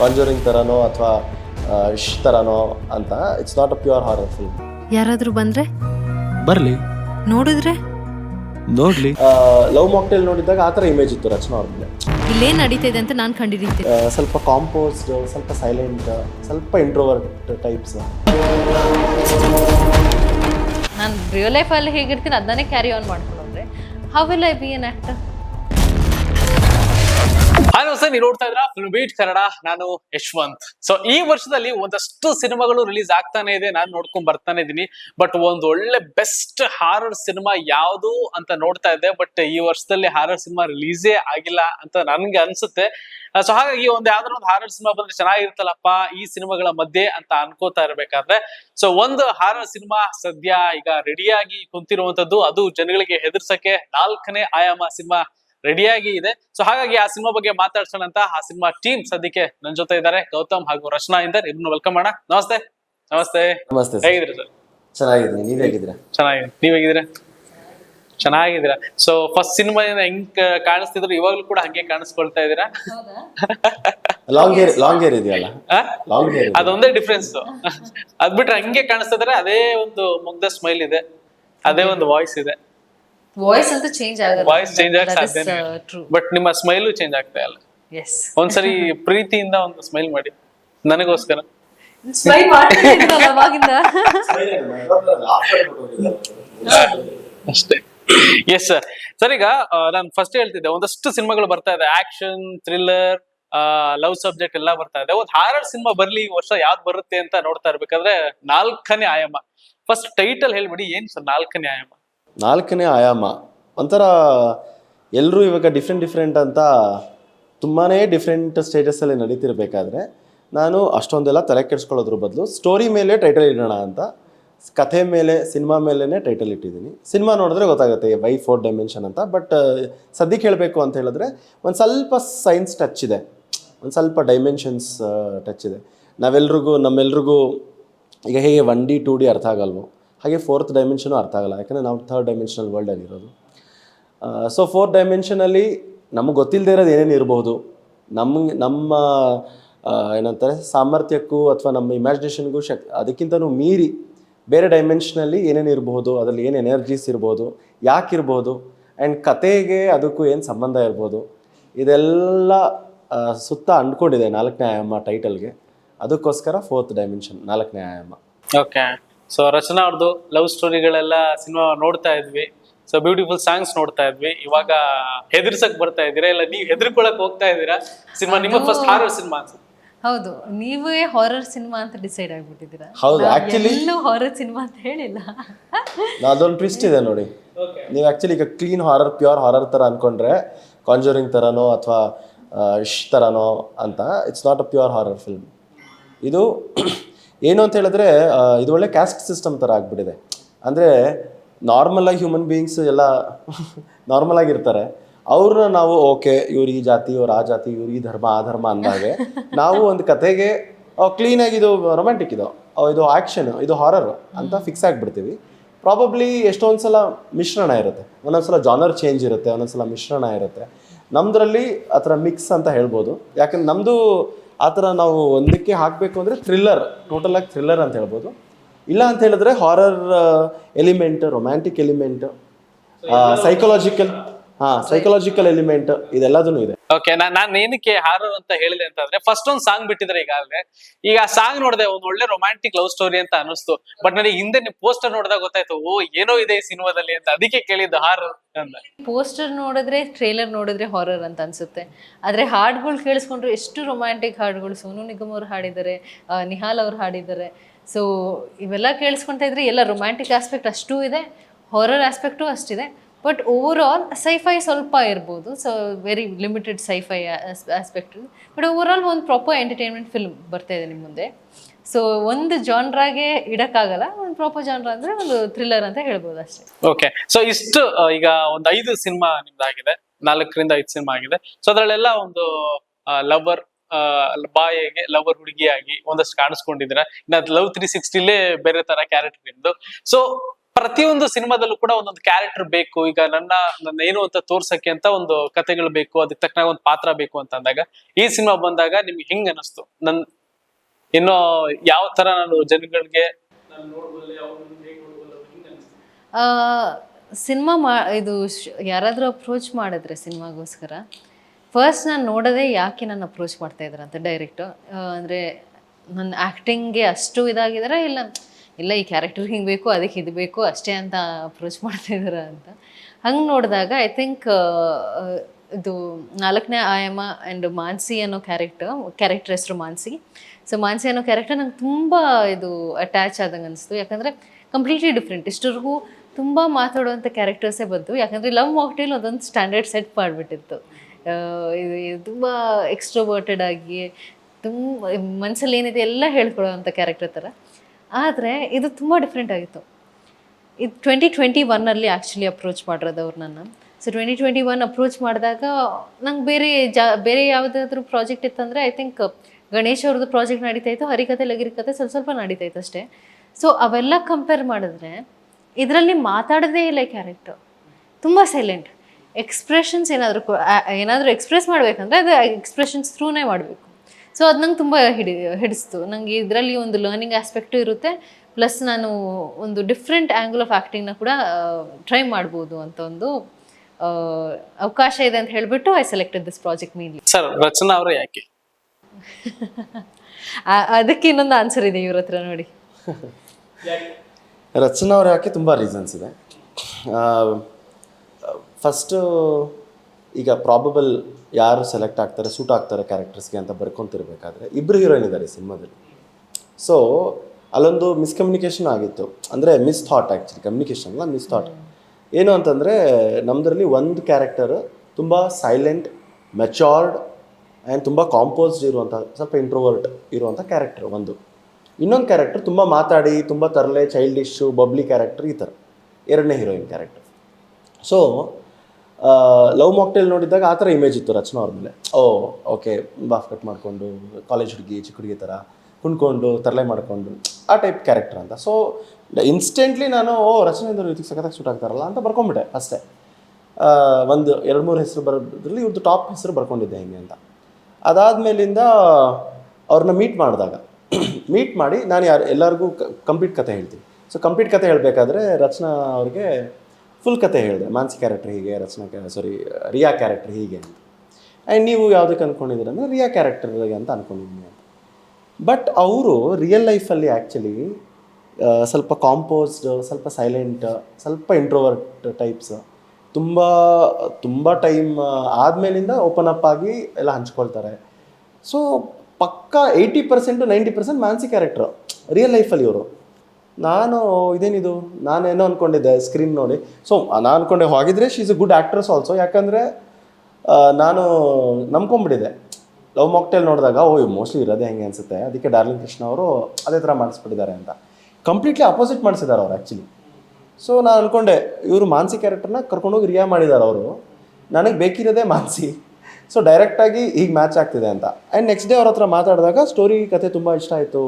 Conjuring ಥರನೋ ಅಥವಾ ಇಶ್ ಥರನೋ ಅಂತ it's not a pure horror film ಯಾರಾದರೂ ಬಂದ್ರೆ? ಬರ್ಲಿ. ನೋಡಿದ್ರೆ? ನೋಡ್ಲಿ. ಲವ್ ಮಾಕ್ಟೇಲ್ ನೋಡಿದಾಗ ಆ ಥರ ಇಮೇಜ್ ಇತ್ತು ರಚನಾ ಅವ್ರಿಗೆ ಇಲ್ಲೇನ್ ನಡೀತಾ ಇದೆ ಅಂತ ನಾನು ಕಂಡಿದ್ದೀನಿ ಸ್ವಲ್ಪ ಕಾಂಪೋಸ್ಡ್ ಸ್ವಲ್ಪ ಸೈಲೆಂಟ್ ಸ್ವಲ್ಪ ಇಂಟ್ರೋವರ್ಟ್ ಟೈಪ್ಸ್ ನಾನು ರಿಯಲ್ ಲೈಫಲ್ಲಿ ಹೇಗಿರ್ತೀನಿ ಅದನ್ನೇ ಕ್ಯಾರಿ ಆನ್ ಮಾಡ್ಕೊಂಡು ಹೋದ್ರೆ. How will I be an actor hello sir ನೀವು ನೋಡ್ತಾ ಇದ್ರ ಫಿಲ್ಮ್ ಬೀಟ್ ಕನ್ನಡ, ನಾನು ಯಶ್ವಂತ್. ಸೊ ಈ ವರ್ಷದಲ್ಲಿ ಒಂದಷ್ಟು ಸಿನಿಮಾಗಳು ರಿಲೀಸ್ ಆಗ್ತಾನೆ ಇದೆ. ನಾನು ನೋಡ್ಕೊಂಡ್ ಬರ್ತಾನೆ ಇದೀನಿ. ಬಟ್ ಒಂದು ಒಳ್ಳೆ ಬೆಸ್ಟ್ ಹಾರರ್ ಸಿನಿಮಾ ಯಾವುದು ಅಂತ ನೋಡ್ತಾ ಇದ್ದೆ. ಬಟ್ ಈ ವರ್ಷದಲ್ಲಿ ಹಾರರ್ ಸಿನಿಮಾ ರಿಲೀಸೇ ಆಗಿಲ್ಲ ಅಂತ ನನ್ಗೆ ಅನ್ಸುತ್ತೆ. ಸೊ ಹಾಗಾಗಿ ಒಂದ್ ಯಾವ್ದಾದ್ರು ಒಂದು ಹಾರರ್ ಸಿನಿಮಾ ಬಂದ್ರೆ ಚೆನ್ನಾಗಿರುತ್ತಲ್ಲಪ್ಪ, ಈ ಸಿನಿಮಾಗಳ ಮಧ್ಯೆ ಅಂತ ಅನ್ಕೋತಾ ಇರ್ಬೇಕಾದ್ರೆ. ಸೊ ಒಂದು ಹಾರರ್ ಸಿನಿಮಾ ಸದ್ಯ ಈಗ ರೆಡಿಯಾಗಿ ಕುಂತಿರುವಂತದ್ದು ಅದು ಜನಗಳಿಗೆ ಹೆದರ್ಸಕ್ಕೆ ನಾಲ್ಕನೇ ಆಯಾಮ ಸಿನಿಮಾ ರೆಡಿಯಾಗಿ ಇದೆ. ಸೊ ಹಾಗಾಗಿ ಆ ಸಿನಿಮಾ ಬಗ್ಗೆ ಮಾತಾಡ್ಸೋಣ ಅಂತ ಆ ಸಿನಿಮಾ ಟೀಮ್ ಸದ್ಯಕ್ಕೆ ನನ್ನ ಜೊತೆ ಇದ್ದಾರೆ. ಗೌತಮ್ ಹಾಗೂ ರಚನಾ ಇಂದರ್. ಇಬ್ರು ವೆಲ್ಕಮ್ ಮಾಡೋಣ. ನಮಸ್ತೆ. ನಮಸ್ತೆ. ನಮಸ್ತೆ ಸರ್. ಹೇಗಿದ್ದೀರಾ ಸರ್? ಚೆನ್ನಾಗಿದ್ದೀನಿ. ನೀವ್ ಹೇಗಿದ್ದೀರಾ? ಚೆನ್ನಾಗಿದೆ. ನೀವ್ ಹೇಗಿದ್ದೀರಾ? ಚೆನ್ನಾಗಿದ್ದೀರಾ? ಸೊ ಫಸ್ಟ್ ಸಿನಿಮಾ ಹೆಂಗ್ ಕಾಣಿಸ್ತಿದ್ರು? ಇವಾಗ್ಲೂ ಕೂಡ ಹಂಗೆ ಕಾಣಿಸ್ಕೊಳ್ತಾ ಇದೀರಾ ಲಾಂಗ್ ಹೇರ್ ಲಾಂಗ್ ಹೇರ್ ಇದೆಯಲ್ಲ? ಆ? ಲಾಂಗ್ ಹೇರ್ ಅದೊಂದೇ ಡಿಫ್ರೆನ್ಸ್ ಅದ್ ಬಿಟ್ರೆ ಹಂಗೆ ಕಾಣಿಸ್ತಿದ್ರೆ ಅದೇ ಒಂದು ಮುಗ್ಧ ಸ್ಮೈಲ್ ಇದೆ. ಅದೇ ಒಂದು ವಾಯ್ಸ್ ಇದೆ. ವಾಯ್ಸ್ ಅಂತೂ ಚೇಂಜ್ ಆಗಲ್ಲ. ವಾಯ್ಸ್ ಚೇಂಜ್ ಆಗಕ್ಕೆ ಸಾಧ್ಯ ಟ್ರೂ ಬಟ್ ನಿಮ್ಮ ಸ್ಮೈಲು ಚೇಂಜ್ ಆಗ್ತಾ ಇಲ್ಲ. ಎಸ್ ಒಂದ್ಸರಿ ಪ್ರೀತಿಯಿಂದ ಒಂದು ಸ್ಮೈಲ್ ಮಾಡಿ. ನನಗೋಸ್ಕರ. ಸ್ಮೈಲ್ ಮಾಡ್ತಿದ್ದೀರಲ್ಲ ಅವಾಗಿಂದ. ಅಷ್ಟೇ. ಎಸ್ ಸರ್ ಸರ್ ಈಗ ನಾನು ಫಸ್ಟ್ ಹೇಳ್ತಿದ್ದೆ ಒಂದಷ್ಟು ಸಿನಿಮಾಗಳು ಬರ್ತಾ ಇದೆ. ಆಕ್ಷನ್ ಥ್ರಿಲ್ಲರ್ ಲವ್ ಸಬ್ಜೆಕ್ಟ್ ಎಲ್ಲ ಬರ್ತಾ ಇದೆ. ಒಂದು ಹಾರರ್ ಸಿನಿಮಾ ಬರ್ಲಿ ಈ ವರ್ಷ ಯಾವ್ದು ಬರುತ್ತೆ ಅಂತ ನೋಡ್ತಾ ಇರ್ಬೇಕಾದ್ರೆ ನಾಲ್ಕನೇ ಆಯಾಮ. ಫಸ್ಟ್ ಟೈಟಲ್ ಹೇಳ್ಬಿಡಿ ಏನ್ ಸರ್ ನಾಲ್ಕನೇ ಆಯಾಮ? ನಾಲ್ಕನೇ ಆಯಾಮ. ಒಂಥರ ಎಲ್ಲರೂ ಇವಾಗ ಡಿಫ್ರೆಂಟ್ ಡಿಫ್ರೆಂಟ್ ಅಂತ ತುಂಬಾ ಡಿಫ್ರೆಂಟ್ ಸ್ಟೇಟಸಲ್ಲಿ ನಡೀತಿರಬೇಕಾದ್ರೆ ನಾನು ಅಷ್ಟೊಂದೆಲ್ಲ ತಲೆ ಕೆಡಿಸ್ಕೊಳ್ಳೋದ್ರ ಬದಲು ಸ್ಟೋರಿ ಮೇಲೆ ಟೈಟಲ್ ಇಡೋಣ ಅಂತ. ಕಥೆ ಮೇಲೆ ಸಿನಿಮಾ ಮೇಲೇ ಟೈಟಲ್ ಇಟ್ಟಿದ್ದೀನಿ. ಸಿನಿಮಾ ನೋಡಿದ್ರೆ ಗೊತ್ತಾಗುತ್ತೆ ಬೈ ಫೋರ್ ಡೈಮೆನ್ಷನ್ ಅಂತ. ಬಟ್ ಸದ್ಯಕ್ಕೆ ಹೇಳಬೇಕು ಅಂತ ಹೇಳಿದ್ರೆ ಒಂದು ಸ್ವಲ್ಪ ಸೈನ್ಸ್ ಟಚ್ ಇದೆ. ಒಂದು ಸ್ವಲ್ಪ ಡೈಮೆನ್ಷನ್ಸ್ ಟಚ್ ಇದೆ. ನಾವೆಲ್ರಿಗೂ, ನಮ್ಮೆಲ್ರಿಗೂ ಈಗ ಹೇಗೆ ಒನ್ ಡಿ ಟೂ ಡಿ ಅರ್ಥ ಆಗಲ್ವೋ? ಹಾಗೆ ಫೋರ್ತ್ ಡೈಮೆನ್ಷನು ಅರ್ಥ ಆಗಲ್ಲ. ಯಾಕಂದರೆ ನಾವು ಥರ್ಡ್ ಡೈಮೆನ್ಷನಲ್ ವರ್ಲ್ಡಲ್ಲಿ ಇರೋದು. ಸೊ ಫೋರ್ತ್ ಡೈಮೆನ್ಷನಲ್ಲಿ ನಮಗೆ ಗೊತ್ತಿಲ್ಲದೆ ಇರೋದು ಏನೇನು ಇರಬಹುದು ನಮಗೆ, ನಮ್ಮ ಏನಂತಾರೆ, ಸಾಮರ್ಥ್ಯಕ್ಕೂ ಅಥವಾ ನಮ್ಮ ಇಮ್ಯಾಜಿನೇಷನ್ಗೂ ಶಕ್, ಅದಕ್ಕಿಂತನೂ ಮೀರಿ ಬೇರೆ ಡೈಮೆನ್ಷನಲ್ಲಿ ಏನೇನು ಇರಬಹುದು ಅದರಲ್ಲಿ ಏನು ಎನರ್ಜೀಸ್ ಇರ್ಬೋದು? ಯಾಕಿರ್ಬೋದು ಆ್ಯಂಡ್ ಕತೆಗೆ ಅದಕ್ಕೂ ಏನು ಸಂಬಂಧ ಇರ್ಬೋದು? ಇದೆಲ್ಲ ಸುತ್ತ ಅಂದ್ಕೊಂಡಿದೆ ನಾಲ್ಕನೇ ಆಯಾಮ ಟೈಟಲ್ಗೆ ಅದಕ್ಕೋಸ್ಕರ ಫೋರ್ತ್ ಡೈಮೆನ್ಷನ್ ನಾಲ್ಕನೇ ಆಯಾಮ ಓಕೆ ಸೊ ರಚನಾ ಅವ್ರದ್ದು ಲವ್ ಸ್ಟೋರಿಗಳೆಲ್ಲ ಸಿನಿಮಾ ನೋಡ್ತಾ ಇದ್ವಿ. ಸೊ ಬ್ಯೂಟಿಫುಲ್ ಸಾಂಗ್ಸ್ ನೋಡ್ತಾ ಇದ್ವಿ. ಇವಾಗ ಹೆದರ್ಸಕ್ ಬರ್ತಾ ಇದ್ದೀರಾ? ಇಲ್ಲ ನೀವು ಹೆದರ್ಕೊಳಕ್ ಹೋಗ್ತಾ ಇದ್ದೀರಾ? ಸಿನಿಮಾ ನಿಮ್ಮ ಫಸ್ಟ್ ಹಾರರ್ ಸಿನಿಮಾ ಅನ್ಸುತ್ತೆ ಹೌದು ನೀವೇ ಹಾರರ್ ಸಿನಿಮಾ ಅಂತ ಡಿಸೈಡ್ ಆಗ್ಬಿಟ್ಟಿದ್ದೀರಾ? ಹೌದು, ಆಕ್ಚುಲಿ ಇನ್ನು ಎಲ್ಲೂ ಹಾರರ್ ಸಿನಿಮಾ ಅಂತ ಹೇಳಿಲ್ಲ. ಅದೊಂದು ಟ್ವಿಸ್ಟ್ ಇದೆ ನೋಡಿ. ನೀವು ಆಕ್ಚುಲಿ ಈಗ ಕ್ಲೀನ್ ಹಾರರ್ ಪ್ಯೂರ್ ಹಾರರ್ ತರ ಅನ್ಕೊಂಡ್ರೆ ಕಾಂಜೂರಿಂಗ್ ತರನೋ ಅಥವಾ ಇಶ್ ತರನೋ ಅಂತ it's not a pure horror film ಇದು ಏನು ಅಂತ ಹೇಳಿದ್ರೆ ಇದು ಒಳ್ಳೆ ಕ್ಯಾಸ್ಟ್ ಸಿಸ್ಟಮ್ ಥರ ಆಗ್ಬಿಟ್ಟಿದೆ. ಅಂದರೆ ನಾರ್ಮಲಾಗಿ ಹ್ಯೂಮನ್ ಬೀಯಿಂಗ್ಸ್ ಎಲ್ಲ ನಾರ್ಮಲ್ ಆಗಿರ್ತಾರೆ. ಅವ್ರನ್ನ ನಾವು ಓಕೆ ಇವ್ರು ಈ ಜಾತಿ ಇವ್ರು ಆ ಜಾತಿ ಇವ್ರು ಈ ಧರ್ಮ ಆ ಧರ್ಮ ಅಂದಾಗೆ ನಾವು ಒಂದು ಕತೆಗೆ ಕ್ಲೀನಾಗಿ ಇದು ರೊಮ್ಯಾಂಟಿಕ್ ಇದು. ಇದು ಆ್ಯಕ್ಷನ್ ಇದು ಹಾರರ್ ಅಂತ ಫಿಕ್ಸ್ ಆಗಿಬಿಡ್ತೀವಿ. ಪ್ರಾಬಬ್ಲಿ ಎಷ್ಟೊಂದು ಸಲ ಮಿಶ್ರಣ ಇರುತ್ತೆ. ಒಂದೊಂದ್ಸಲ ಜಾನರ್ ಚೇಂಜ್ ಇರುತ್ತೆ ಒಂದೊಂದ್ಸಲ ಮಿಶ್ರಣ ಇರುತ್ತೆ. ನಮ್ಮದ್ರಲ್ಲಿ ಆ ಥರ ಮಿಕ್ಸ್ ಅಂತ ಹೇಳ್ಬೋದು. ಯಾಕಂದ್ರೆ ನಮ್ಮದು ಆ ಥರ ನಾವು ಒಂದಕ್ಕೆ ಹಾಕಬೇಕು ಅಂದರೆ ಥ್ರಿಲ್ಲರ್ ಆಗಿ ಥ್ರಿಲ್ಲರ್ ಅಂತ ಹೇಳ್ಬೋದು. ಇಲ್ಲ ಅಂತ ಹೇಳಿದ್ರೆ horror element romantic element psychological ಹಾಂ ಸೈಕಲಾಜಿಕಲ್ ಎಲಿಮೆಂಟ್ ಇದೆಲ್ಲದೂ ಇದೆ. ಓಕೆ ನಾನು ಏನಕ್ಕೆ ಹಾರರ್ ಅಂತ ಹೇಳಿದೆ ಅಂತಂದ್ರೆ ಫಸ್ಟ್ ಒಂದು ಸಾಂಗ್ ಬಿಟ್ಟಿದ್ರೆ ಈಗಾಗಲೇ ಈಗ ಆ ಸಾಂಗ್ ನೋಡಿದೆ ಒಂದು ಒಳ್ಳೆ ರೊಮ್ಯಾಂಟಿಕ್ ಲವ್ ಸ್ಟೋರಿ ಅಂತ ಅನಿಸ್ತು ಬಟ್ ನನಗೆ ಹಿಂದೆ ನೀವು ಪೋಸ್ಟರ್ ನೋಡಿದಾಗ ಗೊತ್ತಾಯ್ತು ಓ ಏನೋ ಇದೆ ಈ ಸಿನಿಮಾದಲ್ಲಿ ಅಂತ. ಅದಕ್ಕೆ ಕೇಳಿದ್ದು ಹಾರರ್ ಅಂತ. ಪೋಸ್ಟರ್ ನೋಡಿದ್ರೆ ಟ್ರೇಲರ್ ನೋಡಿದ್ರೆ ಹಾರರ್ ಅಂತ ಅನ್ಸುತ್ತೆ. ಆದ್ರೆ ಹಾಡ್ಗಳು ಕೇಳಿಸ್ಕೊಂಡ್ರೆ ಎಷ್ಟು ರೊಮ್ಯಾಂಟಿಕ್ ಹಾಡುಗಳು. ಸೋನು ನಿಗಮ್ ಅವ್ರು ಹಾಡಿದ್ದಾರೆ ಆ, ನಿಹಾಲ್ ಅವ್ರು ಹಾಡಿದ್ದಾರೆ. ಸೊ ಇವೆಲ್ಲ ಕೇಳಿಸ್ಕೊಂತ ಇದ್ರೆ ಎಲ್ಲ ರೊಮ್ಯಾಂಟಿಕ್ ಆಸ್ಪೆಕ್ಟ್ ಅಷ್ಟೂ ಇದೆ ಹಾರರ್ ಆಸ್ಪೆಕ್ಟು ಅಷ್ಟಿದೆ. ಬಟ್ ಓವರ್ ಆಲ್ ಸೈಫೈ ಸ್ವಲ್ಪ ಇರ್ಬೋದು. So very limited scifi aspect but over all ಒಂದು ಪ್ರಾಪರ್ ಎಂಟರ್ಟೈನ್ಮೆಂಟ್ ಫಿಲ್ಮ್ ಬರ್ತಾ ಇದೆ ನಿಮ್ಮ ಮುಂದೆ. ಸೊ ಒಂದು ಜಾನ್ರಾಗೆ ಇಡಕ್ಕಾಗಲ್ಲ. ಒಂದು ಪ್ರಾಪರ್ ಜಾನ್ರ ಅಂದ್ರೆ ಒಂದು ಥ್ರಿಲ್ಲರ್ ಅಂತ ಹೇಳ್ಬೋದು ಅಷ್ಟೇ. ಓಕೆ ಸೊ ಇಷ್ಟು ಈಗ ಒಂದು ಐದು ಸಿನಿಮಾ ನಿಮ್ದಾಗಿದೆ. ನಾಲ್ಕರಿಂದ ಐದು ಸಿನಿಮಾ ಆಗಿದೆ. ಸೊ ಅದರಲ್ಲೆಲ್ಲ ಒಂದು ಲವರ್ ಬಾಯಿಗೆ ಲವರ್ ಹುಡುಗಿಯಾಗಿ ಒಂದಷ್ಟು ಕಾಣಿಸ್ಕೊಂಡಿದ್ರೆ ಇನ್ನ ಲವ್ ತ್ರೀ ಸಿಕ್ಸ್ಟಿಲೇ ಬೇರೆ ತರ ಕ್ಯಾರೆಕ್ಟರ್ ಇದ್ದು ಸೊ ಪ್ರತಿಯೊಂದು ಸಿನಿಮಾದಲ್ಲೂ ಕೂಡ ಒಂದೊಂದು ಕ್ಯಾರೆಕ್ಟರ್ ಬೇಕು. ಈಗ ನನ್ನ ನನ್ನ ಏನು ಅಂತ ತೋರ್ಸಕ್ಕೆ ಅಂತ ಒಂದು ಕಥೆಗಳು ಬೇಕು, ಅದಕ್ಕೆ ತಕ್ಕನಾಗ ಒಂದು ಪಾತ್ರ ಬೇಕು ಅಂತ ಅಂದಾಗ, ಈ ಸಿನಿಮಾ ಬಂದಾಗ ನಿಮ್ಗೆ ಹೆಂಗ್ ಅನಿಸ್ತು ನನ್, ಇನ್ನು ಯಾವ ತರ ನಾನು ಜನಗಳಿಗೆ? ಸಿನಿಮಾ ಮಾ, ಇದು ಯಾರಾದರೂ ಅಪ್ರೋಚ್ ಮಾಡಿದ್ರೆ ಸಿನಿಮಾಗೋಸ್ಕರ ಫಸ್ಟ್ ನಾನು ನೋಡೋದೇ ಯಾಕೆ ನಾನು ಅಪ್ರೋಚ್ ಮಾಡ್ತಾ ಇದ್ದಾರೆ ಅಂತ ಡೈರೆಕ್ಟು ಅಂದರೆ ನನ್ನ ಆ್ಯಕ್ಟಿಂಗ್ಗೆ ಅಷ್ಟು ಇದಾಗಿದ್ದಾರೆ ಇಲ್ಲ ಇಲ್ಲ, ಈ ಕ್ಯಾರೆಕ್ಟರ್ ಹಿಂಗೆ ಬೇಕು, ಅದಕ್ಕೆ ಇದು ಬೇಕು, ಅಷ್ಟೇ ಅಂತ ಅಪ್ರೋಚ್ ಮಾಡ್ತಾ ಅಂತ. ಹಂಗೆ ನೋಡಿದಾಗ ಐ ಥಿಂಕ್ ಇದು ನಾಲ್ಕನೇ ಆಯಾಮ ಆ್ಯಂಡ್ ಮಾನ್ಸಿ ಅನ್ನೋ ಕ್ಯಾರೆಕ್ಟರ್ ಕ್ಯಾರೆಕ್ಟರ್ ಹೆಸರು ಮಾನ್ಸಿ. ಸೊ ಮಾನ್ಸಿ ಅನ್ನೋ ಕ್ಯಾರೆಕ್ಟರ್ ನಂಗೆ ತುಂಬ ಇದು ಅಟ್ಯಾಚ್ ಆದಂಗೆ ಅನಿಸ್ತು. ಯಾಕಂದರೆ ಕಂಪ್ಲೀಟ್ಲಿ ಡಿಫ್ರೆಂಟ್ ಇಷ್ಟರಿಗೂ ತುಂಬ ಮಾತಾಡುವಂಥ ಕ್ಯಾರೆಕ್ಟರ್ಸೇ ಬಂತು. ಯಾಕಂದರೆ ಲವ್ ಮಾಕ್ಟೇಲ್ ಅದೊಂದು ಸ್ಟ್ಯಾಂಡರ್ಡ್ ಸೆಟ್ ಮಾಡಿಬಿಟ್ಟಿತ್ತು. ಇದು ತುಂಬ ಎಕ್ಸ್ಟ್ರೋವರ್ಟೆಡ್ ಆಗಿ, ತುಂಬ ಮನಸ್ಸಲ್ಲಿ ಏನಿದೆ ಎಲ್ಲ ಹೇಳ್ಕೊಳ್ಳೋವಂಥ ಕ್ಯಾರೆಕ್ಟರ್ ಥರ. ಆದರೆ ಇದು ತುಂಬ ಡಿಫ್ರೆಂಟ್ ಆಗಿತ್ತು. ಇದು ಟ್ವೆಂಟಿ ಟ್ವೆಂಟಿ ಒನ್ನಲ್ಲಿ ಆ್ಯಕ್ಚುಲಿ ಅಪ್ರೋಚ್ ಮಾಡಿರೋದು ಅವ್ರು ನನ್ನ. So twenty twenty one approach ಮಾಡಿದಾಗ ನಂಗೆ ಬೇರೆ ಜಾ, ಬೇರೆ ಯಾವುದಾದ್ರೂ ಪ್ರಾಜೆಕ್ಟ್ ಇತ್ತಂದರೆ ಐ ಥಿಂಕ್ ಗಣೇಶ್ ಅವ್ರದ್ದು ಪ್ರಾಜೆಕ್ಟ್ ನಡೀತಾ ಇತ್ತು ಹರಿಕತೆ ಲಗಿರಿಕತೆ ಸ್ವಲ್ಪ ಸ್ವಲ್ಪ ನಡೀತಾ ಇತ್ತು ಅಷ್ಟೇ. ಸೊ ಅವೆಲ್ಲ ಕಂಪೇರ್ ಮಾಡಿದ್ರೆ ಇದರಲ್ಲಿ ಮಾತಾಡೋದೇ ಇಲ್ಲ ಕ್ಯಾರೆಕ್ಟರ್ ತುಂಬ ಸೈಲೆಂಟ್ ಎಕ್ಸ್ಪ್ರೆಷನ್ಸ್ ಏನಾದರೂ ಏನಾದರೂ ಎಕ್ಸ್ಪ್ರೆಸ್ ಮಾಡಬೇಕಂದ್ರೆ ಅದು ಎಕ್ಸ್ಪ್ರೆಷನ್ಸ್ ಥ್ರೂನೇ ಮಾಡಬೇಕು. ಸೊ ಅದು ನಂಗೆ ತುಂಬ ಹಿಡಿ ಹಿಡಿಸ್ತು. ನನಗೆ ಇದರಲ್ಲಿ ಒಂದು ಲರ್ನಿಂಗ್ ಆಸ್ಪೆಕ್ಟು ಇರುತ್ತೆ. ಪ್ಲಸ್ ನಾನು ಒಂದು ಡಿಫ್ರೆಂಟ್ ಆ್ಯಂಗಲ್ ಆಫ್ ಆ್ಯಕ್ಟಿಂಗ್ನ ಕೂಡ ಟ್ರೈ ಮಾಡ್ಬೋದು ಅಂತ ಒಂದು ಅವಕಾಶ ಇದೆ ಅಂತ ಹೇಳಿಬಿಟ್ಟು I selected this project mainly sir Rachana ಅವರೇ ಯಾಕೆ? ಅದಕ್ಕೆ ಇನ್ನೊಂದು ಆನ್ಸರ್ ಇದೆ ಇವ್ರ ಹತ್ರ ನೋಡಿ. ರಚನಾ ಅವ್ರು ಯಾಕೆ ತುಂಬ ರೀಸನ್ಸ್ ಇದೆ? ಫಸ್ಟು ಈಗ ಪ್ರಾಬಬಲ್ ಯಾರು ಸೆಲೆಕ್ಟ್ ಆಗ್ತಾರೆ ಸೂಟ್ ಆಗ್ತಾರೆ ಕ್ಯಾರೆಕ್ಟರ್ಸ್ಗೆ ಅಂತ ಬರ್ಕೊತಿರ್ಬೇಕಾದ್ರೆ ಇಬ್ಬರು ಹೀರೋಯಿನ್ ಇದ್ದಾರೆ ಸಿನಿಮಾದಲ್ಲಿ. ಸೊ ಅಲ್ಲೊಂದು ಮಿಸ್ಕಮ್ಯುನಿಕೇಷನ್ ಆಗಿತ್ತು. ಅಂದರೆ ಮಿಸ್ ಥಾಟ್ ಆ್ಯಕ್ಚುಲಿ ಕಮ್ಯುನಿಕೇಷನ್ ಅಲ್ಲ ಮಿಸ್ ಥಾಟ್ ಏನು ಅಂತಂದರೆ ನಮ್ಮದ್ರಲ್ಲಿ ಒಂದು ಕ್ಯಾರೆಕ್ಟರ್ ತುಂಬ ಸೈಲೆಂಟ್ ಮೆಚೋರ್ಡ್ ಆ್ಯಂಡ್ ತುಂಬ ಕಾಂಪೋಸ್ಡ್ ಇರುವಂಥ ಸ್ವಲ್ಪ ಇಂಟ್ರೋವರ್ಟ್ ಇರುವಂಥ ಕ್ಯಾರೆಕ್ಟರ್ ಒಂದು. ಇನ್ನೊಂದು ಕ್ಯಾರೆಕ್ಟರ್ ತುಂಬ ಮಾತಾಡಿ, ತುಂಬ ತರಲೆ ಚೈಲ್ಡಿಶು ಬಬ್ಲಿ ಕ್ಯಾರೆಕ್ಟರ್ ಈ ಥರ ಎರಡನೇ heroine character so love mocktail ನೋಡಿದಾಗ ಆ ಥರ ಇಮೇಜ್ ಇತ್ತು ರಚನಾ ಅವ್ರ ಮೇಲೆ. ಓ ಓಕೆ ಬಾಫ್ ಕಟ್ ಮಾಡಿಕೊಂಡು ಕಾಲೇಜ್ ಹುಡುಗಿ ಚಿಕ್ಕ ಹುಡುಗಿ ಥರ ಕುಣ್ಕೊಂಡು, ತರಲೆ ಮಾಡಿಕೊಂಡು, ಆ ಟೈಪ್ ಕ್ಯಾರೆಕ್ಟರ್ ಅಂತ. ಸೊ ಇನ್ಸ್ಟೆಂಟ್ಲಿ ನಾನು, ಓ, ರಚನೆಯಿಂದ ಇದಕ್ಕೆ ಸಖತ್ತಾಗಿ ಶೂಟ್ ಆಗ್ತಾರಲ್ಲ ಅಂತ ಬರ್ಕೊಂಬಿಟ್ಟೆ ಅಷ್ಟೇ. ಒಂದು ಎರಡು ಮೂರು ಹೆಸರು ಬರೋದ್ರಲ್ಲಿ ಇವ್ರದ್ದು ಟಾಪ್ ಹೆಸರು ಬರ್ಕೊಂಡಿದ್ದೆ ಹಿಂಗೆ ಅಂತ. ಅದಾದಮೇಲಿಂದ ಅವ್ರನ್ನ ಮೀಟ್ ಮಾಡಿದಾಗ ಮೀಟ್ ಮಾಡಿ ನಾನು ಯಾರು, ಎಲ್ಲರಿಗೂ ಕಂಪ್ಲೀಟ್ ಕತೆ ಹೇಳ್ತೀನಿ. ಸೊ ಕಂಪ್ಲೀಟ್ ಕತೆ ಹೇಳಬೇಕಾದ್ರೆ ರಚನಾ ಅವ್ರಿಗೆ ಫುಲ್ ಕತೆ ಹೇಳಿದೆ. ಮಾನ್ಸಿ ಕ್ಯಾರೆಕ್ಟರ್ ಹೀಗೆ, ರಚನಾ ಸಾರಿ ರಿಯಾ ಕ್ಯಾರೆಕ್ಟರ್ ಹೀಗೆ ಅಂತ. ಆ್ಯಂಡ್ ನೀವು ಯಾವುದಕ್ಕೆ ಅಂದ್ಕೊಂಡಿದ್ದೀರ ಅಂದರೆ ರಿಯಾ ಕ್ಯಾರೆಕ್ಟರ್ಗೆ ಅಂತ ಅಂದ್ಕೊಂಡಿದ್ದೀನಿ ಅಂತ. ಬಟ್ ಅವರು ರಿಯಲ್ ಲೈಫಲ್ಲಿ ಆ್ಯಕ್ಚುಲಿ ಸ್ವಲ್ಪ ಕಾಂಪೋಸ್ಡ್ ಸ್ವಲ್ಪ ಸೈಲೆಂಟ್ ಸ್ವಲ್ಪ ಇಂಟ್ರೋವರ್ಟ್ ಟೈಪ್ಸ್ ತುಂಬ ತುಂಬ ಟೈಮ್ ಆದಮೇಲಿಂದ ಓಪನ್ ಅಪ್ ಆಗಿ ಎಲ್ಲ ಹಂಚ್ಕೊಳ್ತಾರೆ. ಸೊ ಪಕ್ಕ eighty percent ninety percent Mansi character real ಲೈಫಲ್ಲಿ ಇವರು. ನಾನು, ಇದೇನಿದು? ನಾನೇನೋ ಅಂದ್ಕೊಂಡಿದ್ದೆ ಸ್ಕ್ರೀನ್ ನೋಡಿ. ಸೊ ನಾನು ಅಂದ್ಕೊಂಡೆ ಹೋಗಿದ್ರೆ she is a good actress also ಯಾಕಂದರೆ ನಾನು ನಂಬ್ಕೊಂಬಿಟ್ಟಿದ್ದೆ. ಲವ್ ಮಾಕ್ಟೇಲ್ ನೋಡಿದಾಗ, ಓ ಮೋಸ್ಟ್ಲಿ ಇರೋದೇ ಹೆಂಗೆ ಅನಿಸುತ್ತೆ? ಅದಕ್ಕೆ ಡಾರ್ಲಿಂಗ್ ಕೃಷ್ಣ ಅವರು ಅದೇ ಥರ ಮಾಡಿಸ್ಬಿಟ್ಟಿದ್ದಾರೆ ಅಂತ. ಕಂಪ್ಲೀಟ್ಲಿ ಅಪೋಸಿಟ್ ಮಾಡಿಸಿದ್ದಾರೆ ಅವ್ರು ಆ್ಯಕ್ಚುಲಿ ಸೊ ನಾನು ಅಂದ್ಕೊಂಡೆ ಇವರು ಮಾನ್ಸಿ ಕ್ಯಾರೆಕ್ಟರ್ನ ಕರ್ಕೊಂಡೋಗಿ ರಿಯಾ ಮಾಡಿದ್ದಾರೆ ಅವರು. ನನಗೆ ಬೇಕಿರೋದೇ ಮಾನ್ಸಿ. ಸೊ ಡೈರೆಕ್ಟಾಗಿ ಈಗ ಮ್ಯಾಚ್ ಆಗ್ತಿದೆ ಅಂತ. ಆ್ಯಂಡ್ ನೆಕ್ಸ್ಟ್ ಡೇ ಅವ್ರ ಹತ್ರ ಮಾತಾಡಿದಾಗ ಸ್ಟೋರಿ ಕತೆ ತುಂಬ ಇಷ್ಟ ಆಯಿತು.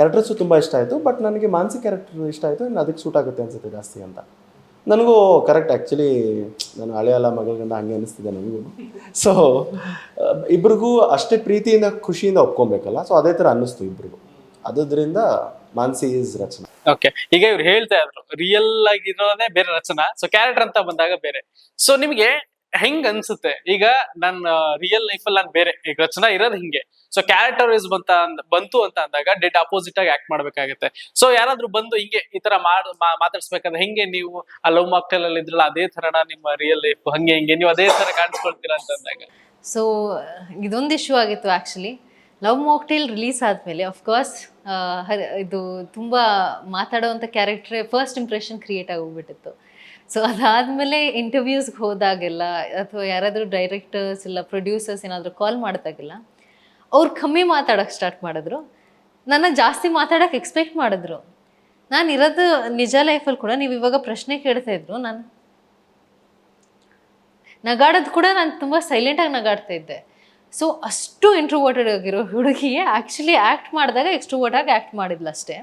ಕ್ಯಾರೆಕ್ಟರ್ಸು ತುಂಬ ಇಷ್ಟ ಆಯಿತು ಬಟ್ ನನಗೆ ಮಾನಸಿ ಕ್ಯಾರೆಕ್ಟರ್ ಇಷ್ಟ ಆಯಿತು, ಇನ್ನು ಅದಕ್ಕೆ ಸೂಟ್ ಆಗುತ್ತೆ ಅನಿಸುತ್ತೆ ಜಾಸ್ತಿ ಅಂತ. ನನಗೂ ಕರೆಕ್ಟ್ ಆ್ಯಕ್ಚುಲಿ ನಾನು ಹಳೆಯಲ್ಲ ಮಗಳಿಂದ ಹಂಗೆ ಅನಿಸ್ತಿದೆ ನನಗೂ. ಸೊ ಇಬ್ರಿಗೂ ಅಷ್ಟೇ ಪ್ರೀತಿಯಿಂದ, ಖುಷಿಯಿಂದ ಒಪ್ಕೊಬೇಕಲ್ಲ ಸೊ ಅದೇ ಥರ ಅನ್ನಿಸ್ತು ಇಬ್ರಿಗೂ. ಅದರಿಂದ ಮಾನ್ಸಿ ಈಸ್ ರಚನಾ. ಓಕೆ ಈಗ ಇವ್ರು ಹೇಳ್ತಾ ಇದ್ರು ರಿಯಲ್ ಆಗಿರೋದೇ ಬೇರೆ ರಚನಾ ಸೊ ಕ್ಯಾರೆಕ್ಟರ್ ಅಂತ ಬಂದಾಗ ಬೇರೆ. ಸೊ ನಿಮ್ಗೆ ಹೆಂಗ್ ಅನ್ಸುತ್ತೆ? ಈಗ ನನ್ನ ರಿಯಲ್ ಲೈಫ್ ಅಲ್ಲಿ ನಾನು ಬೇರೆ. ಈಗ ರಚನಾ ಇರೋದು ಹಿಂಗೆ. ಸೊ ಕ್ಯಾರೆಕ್ಟರ್ ವೈಸ್ ಬಂತ ಬಂತು ಅಂತ ಅಂದಾಗ ಡೆಡ್ ಅಪೋಸಿಟ್ ಆಗಿ ಆಕ್ಟ್ ಮಾಡ್ಬೇಕಾಗತ್ತೆ. ಸೊ ಯಾರಾದ್ರೂ ಬಂದು ಹಿಂಗೆ ಈ ತರ ಮಾತಾಡ್ಸ್ಬೇಕಂದ್ರೆ ಹೆಂಗೆ ನೀವು ಆ ಲವ್ ಮಾಕ್ಟೆಲ್ ಅಲ್ಲಿ ಇದ್ರಲ್ಲ ಅದೇ ತರನ ನಿಮ್ಮ ರಿಯಲ್ ಲೈಫ್ ಹಂಗೆ ಹಿಂಗೆ ನೀವು ಅದೇ ತರ ಕಾಣಿಸ್ಕೊಳ್ತೀರಾ ಅಂತ ಅಂದಾಗ? ಸೊ ಇದೊಂದು ಇಶ್ಯೂ ಆಗಿತ್ತು ಆಕ್ಚುಲಿ ಲವ್ ಮಾಕ್ಟೇಲ್ ರಿಲೀಸ್ ಆದಮೇಲೆ ಅಫ್ಕೋರ್ಸ್ ಇದು ತುಂಬ ಮಾತಾಡೋವಂಥ ಕ್ಯಾರೆಕ್ಟ್ರೇ ಫಸ್ಟ್ ಇಂಪ್ರೆಷನ್ ಕ್ರಿಯೇಟ್ ಆಗೋಗ್ಬಿಟ್ಟಿತ್ತು ಸೊ ಅದಾದಮೇಲೆ ಇಂಟರ್ವ್ಯೂಸ್ಗೆ ಹೋದಾಗೆಲ್ಲ ಅಥವಾ ಯಾರಾದರೂ ಡೈರೆಕ್ಟರ್ಸ್ ಇಲ್ಲ ಪ್ರೊಡ್ಯೂಸರ್ಸ್ ಏನಾದರೂ ಕಾಲ್ ಮಾಡಿದಾಗೆಲ್ಲ ಅವ್ರು ಕಮ್ಮಿ ಮಾತಾಡೋಕ್ಕೆ ಸ್ಟಾರ್ಟ್ ಮಾಡಿದ್ರು. ನನ್ನ ಜಾಸ್ತಿ ಮಾತಾಡೋಕೆ ಎಕ್ಸ್ಪೆಕ್ಟ್ ಮಾಡಿದ್ರು. ನಾನು ಇರೋದು ನಿಜ ಲೈಫಲ್ಲಿ ಕೂಡ ನೀವು ಇವಾಗ ಪ್ರಶ್ನೆ ಕೇಳ್ತಾ ಇದ್ರು. ನಾನು ನಗಾಡೋದು ಕೂಡ ನಾನು ತುಂಬ ಸೈಲೆಂಟಾಗಿ ನಗಾಡ್ತಾ ಇದ್ದೆ. ಸೊ ಅಷ್ಟು ಇಂಟ್ರೋವರ್ಟೆಡ್ ಆಗಿರೋ ಹುಡುಗಿಯೇ ಆ್ಯಕ್ಚುಲಿ ಆ್ಯಕ್ಟ್ ಮಾಡಿದಾಗ ಎಕ್ಸ್ಟ್ರೋವರ್ಟ್ ಆಗಿ ಆ್ಯಕ್ಟ್ ಮಾಡಿದ್ಲು ಅಷ್ಟೇ.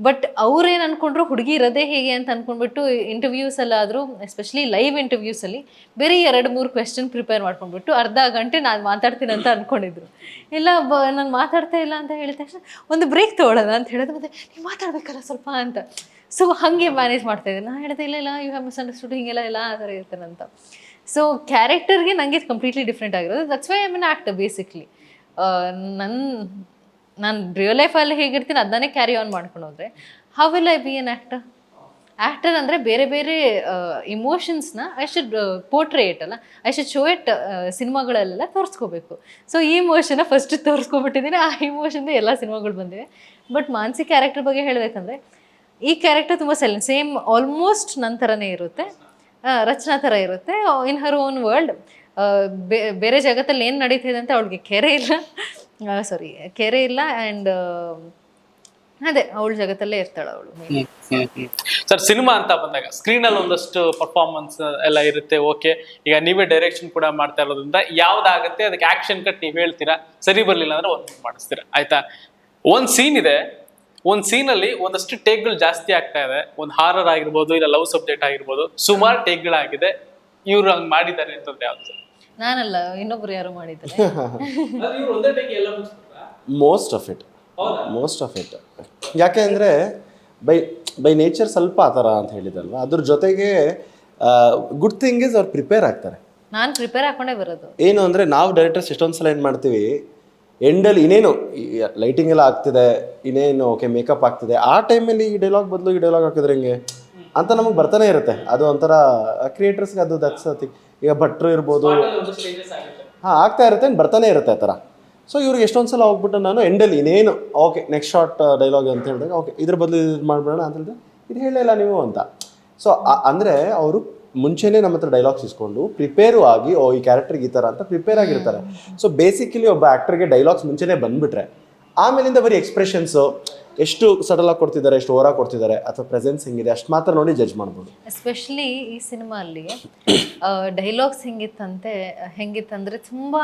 ಬಟ್ ಅವ್ರೇನು ಅನ್ಕೊಂಡ್ರು ಹುಡುಗಿ ಇರೋದೇ ಹೇಗೆ ಅಂತ ಅನ್ಕೊಂಡ್ಬಿಟ್ಟು ಇಂಟರ್ವ್ಯೂಸ್ ಆದರೂ ಎಸ್ಪೆಷಲಿ ಲೈವ್ ಇಂಟರ್ವ್ಯೂಸಲ್ಲಿ ಬೇರೆ ಎರಡು, ಮೂರು ಕ್ವೆಶನ್ ಪ್ರಿಪೇರ್ ಮಾಡ್ಕೊಂಡ್ಬಿಟ್ಟು ಅರ್ಧ ಗಂಟೆ ನಾನು ಮಾತಾಡ್ತೀನಿ ಅಂತ ಅಂದ್ಕೊಂಡಿದ್ರು ಇಲ್ಲ ಬ ನಾನು ಮಾತಾಡ್ತಾ ಇಲ್ಲ ಅಂತ ಹೇಳಿದ ತಕ್ಷಣ ಒಂದು ಬ್ರೇಕ್ ತೊಗೊಳ್ಳೋಣ ಅಂತ ಹೇಳಿದ್ರೆ. ಮತ್ತೆ ನೀವು ಮಾತಾಡ್ಬೇಕಲ್ಲ ಸ್ವಲ್ಪ ಅಂತ. ಸೊ ಹಾಗೆ ಮ್ಯಾನೇಜ್ ಮಾಡ್ತಾ ಇದ್ದೆ. ನಾನು ಹೇಳಿದೆ, ಇಲ್ಲ ಇಲ್ಲ ಯು ಹ್ಯಾವ್ ಮಿಸ್ಅಂಡರ್ಸ್ಟುಡ್ ಹಿಂಗೆಲ್ಲ ಎಲ್ಲ ಆ ಥರ ಇರ್ತಾನಂತ ಸೊ ಕ್ಯಾರೆಕ್ಟರ್ಗೆ ನನಗೆ ಕಂಪ್ಲೀಟ್ಲಿ ಡಿಫ್ರೆಂಟ್ ಆಗಿರೋದು. That's why I mean act basically ನನ್ನ ನಾನು ರಿಯಲ್ ಲೈಫಲ್ಲಿ ಹೇಗಿರ್ತೀನಿ ಅದನ್ನೇ ಕ್ಯಾರಿ ಆನ್ ಮಾಡ್ಕೊಂಡು ಹೋದರೆ. How will I be an actor actor ಅಂದರೆ ಬೇರೆ ಬೇರೆ ಇಮೋಷನ್ಸ್ನ ಐ ಶುಡ್ ಪೋರ್ಟ್ರೇಟ್ ಅಲ್ಲ. ಐ ಶುಡ್ ಶೋ ಇಟ್ ಸಿನಿಮಾಗಳಲ್ಲೆಲ್ಲ ತೋರಿಸ್ಕೋಬೇಕು. ಸೊ ಈ ಇಮೋಷನ್ನ ಫಸ್ಟ್ ತೋರಿಸ್ಕೊಬಿಟ್ಟಿದ್ದೀನಿ. ಆ ಇಮೋಷನ್ ಎಲ್ಲ ಸಿನಿಮಾಗಳು ಬಂದಿವೆ. ಬಟ್ ಮಾನಸಿ ಕ್ಯಾರೆಕ್ಟರ್ ಬಗ್ಗೆ ಹೇಳಬೇಕಂದ್ರೆ, ಈ ಕ್ಯಾರೆಕ್ಟರ್ ತುಂಬ ಸೈಲೆಂಟ್ ಸೇಮ್ ಆಲ್ಮೋಸ್ಟ್ ನನ್ನ ಥರನೇ ಇರುತ್ತೆ. ರಚನಾ ಥರ ಇರುತ್ತೆ. ಇನ್ ಹರ್ ಓನ್ ವರ್ಲ್ಡ್ ಬೇರೆ ಜಗತ್ತಲ್ಲಿ ಏನು ನಡೀತಿದೆ ಅಂತ ಅವಳಿಗೆ ಕೆರೆ ಇಲ್ಲ. ಸಾರಿ ಕೆರೆ ಇಲ್ಲ ಅಂಡ್ ಅದೇ, ಅವಳ ಜಗತ್ತಲ್ಲೇ ಇರ್ತಾಳೆ ಅವಳು ಸರ್ ಸಿನಿಮಾ ಅಂತ ಬಂದಾಗ ಸ್ಕ್ರೀನ್ ಅಲ್ಲಿ ಒಂದಷ್ಟು ಪರ್ಫಾರ್ಮೆನ್ಸ್ ಎಲ್ಲ ಇರುತ್ತೆ ಓಕೆ ಈಗ ನೀವೇ ಡೈರೆಕ್ಷನ್ ಕೂಡ ಮಾಡ್ತಾ ಇರೋದ್ರಿಂದ ಯಾವ್ದಾಗುತ್ತೆ, ಅದಕ್ಕೆ ಆಕ್ಷನ್ ಕಟ್ ನೀವು ಹೇಳ್ತೀರಾ? ಸರಿ ಬರ್ಲಿಲ್ಲ ಅಂದ್ರೆ ಒಂದು ಮಾಡಿಸ್ತೀರಾ? ಆಯ್ತಾ? ಒಂದ್ ಸೀನ್ ಇದೆ. ಒಂದ್ ಸೀನ್ ಅಲ್ಲಿ ಒಂದಷ್ಟು ಟೇಕ್ಗಳು ಜಾಸ್ತಿ ಆಗ್ತಾ ಇದೆ. ಒಂದು ಹಾರರ್ ಆಗಿರ್ಬೋದು, ಇಲ್ಲ ಲವ್ ಸಬ್ಜೆಕ್ಟ್ ಆಗಿರ್ಬೋದು, ಸುಮಾರು ಟೇಕ್ಗಳಾಗಿದೆ ಇವ್ರು ಹಂಗ್ ಮಾಡಿದ್ದಾರೆ ಅಂತಂದ್ರೆ ಯಾವ್ದು ನಾನಲ್ಲ ಇನ್ನೊಬ್ರು ಯಾರು ಮಾಡಿದ್ದಾರೆ. Most of it most of it ಯಾಕೆ ಅಂದರೆ ಬೈ ಬೈ ನೇಚರ್ ಸ್ವಲ್ಪ ಆ ಥರ ಅಂತ ಹೇಳಿದಲ್ವ ಅದ್ರ ಜೊತೆಗೆ ಗುಡ್ ಥಿಂಗ್ ಇಸ್ ಅವ್ರು ಪ್ರಿಪೇರ್ ಆಗ್ತಾರೆ. ನಾನು ಪ್ರಿಪೇರ್ ಹಾಕೊಂಡೇ ಬರೋದು. ಏನು ಅಂದರೆ ನಾವು ಡೈರೆಕ್ಟರ್ಸ್ ಎಷ್ಟೊಂದು ಸಲ ಏನು ಮಾಡ್ತೀವಿ? ಎಂಡಲ್ಲಿ ಇನ್ನೇನು ಲೈಟಿಂಗ್ ಎಲ್ಲ ಆಗ್ತಿದೆ ಇನ್ನೇನು ಓಕೆ ಮೇಕಪ್ ಆಗ್ತಿದೆ. ಆ ಟೈಮಲ್ಲಿ ಈ ಡೈಲಾಗ್ ಬದಲು ಈ ಡೈಲಾಗ್ ಹಾಕಿದ್ರೆ ಹಿಂಗೆ? ಅಂತ ನಮಗೆ ಬರ್ತಾನೆ ಇರುತ್ತೆ. ಅದು ಒಂಥರ ಕ್ರಿಯೇಟರ್ಸ್ಗೆ ಅದು ದಟ್ಸ್ ಈಗ ಭಟ್ರು ಇರ್ಬೋದು ಹಾಂ ಆಗ್ತಾ ಇರುತ್ತೆ ಬರ್ತಾನೆ ಇರುತ್ತೆ ಆ ಥರ. ಸೊ ಇವ್ರಿಗೆ ಎಷ್ಟೊಂದು ಸಲ ಹೋಗ್ಬಿಟ್ಟು ನಾನು ಎಂಡಲ್ಲಿ ಇನ್ನೇನು ಓಕೆ ನೆಕ್ಸ್ಟ್ ಶಾರ್ಟ್ ಡೈಲಾಗ್ ಅಂತ ಹೇಳಿದಾಗ ಓಕೆ ಇದ್ರ ಬದಲು ಇದು ಮಾಡ್ಬಿಡೋಣ ಅಂತ ಹೇಳಿದ್ರೆ ಇದು ಹೇಳಿಲ್ಲ ನೀವು ಅಂತ. ಸೊ ಅಂದರೆ ಅವರು ಮುಂಚೆನೇ ನಮ್ಮ ಹತ್ರ ಡೈಲಾಗ್ಸ್ ಇಸ್ಕೊಂಡು ಪ್ರಿಪೇರು ಆಗಿ ಓ ಈ ಕ್ಯಾರೆಕ್ಟರ್ಗೆ ಈ ಥರ ಅಂತ ಪ್ರಿಪೇರ್ ಆಗಿರ್ತಾರೆ. ಸೊ ಬೇಸಿಕಲಿ ಒಬ್ಬ ಆ್ಯಕ್ಟರ್ಗೆ ಡೈಲಾಗ್ಸ್ ಮುಂಚೆನೇ ಬಂದ್ಬಿಟ್ರೆ ಆಮೇಲಿಂದ ಬರೀ ಎಕ್ಸ್ಪ್ರೆಷನ್ಸು ಎಷ್ಟು ಸಡಲಾಗಿ ಕೊಡ್ತಿದ್ದಾರೆ, ಎಷ್ಟು ಓರಾಗಿ ಕೊಡ್ತಿದ್ದಾರೆ, ಅಥವಾ ಪ್ರೆಸೆನ್ಸ್ ಹೆಂಗಿದೆ, ಅಷ್ಟು ಮಾತ್ರ ನೋಡಿ ಜಡ್ಜ್ ಮಾಡ್ಬೋದು. ಎಸ್ಪೆಷಲಿ ಈ ಸಿನಿಮಾ ಅಲ್ಲಿ ಡೈಲಾಗ್ಸ್ ಹೆಂಗಿತ್ತಂತೆ, ಹೆಂಗಿತ್ತಂದ್ರೆ ತುಂಬ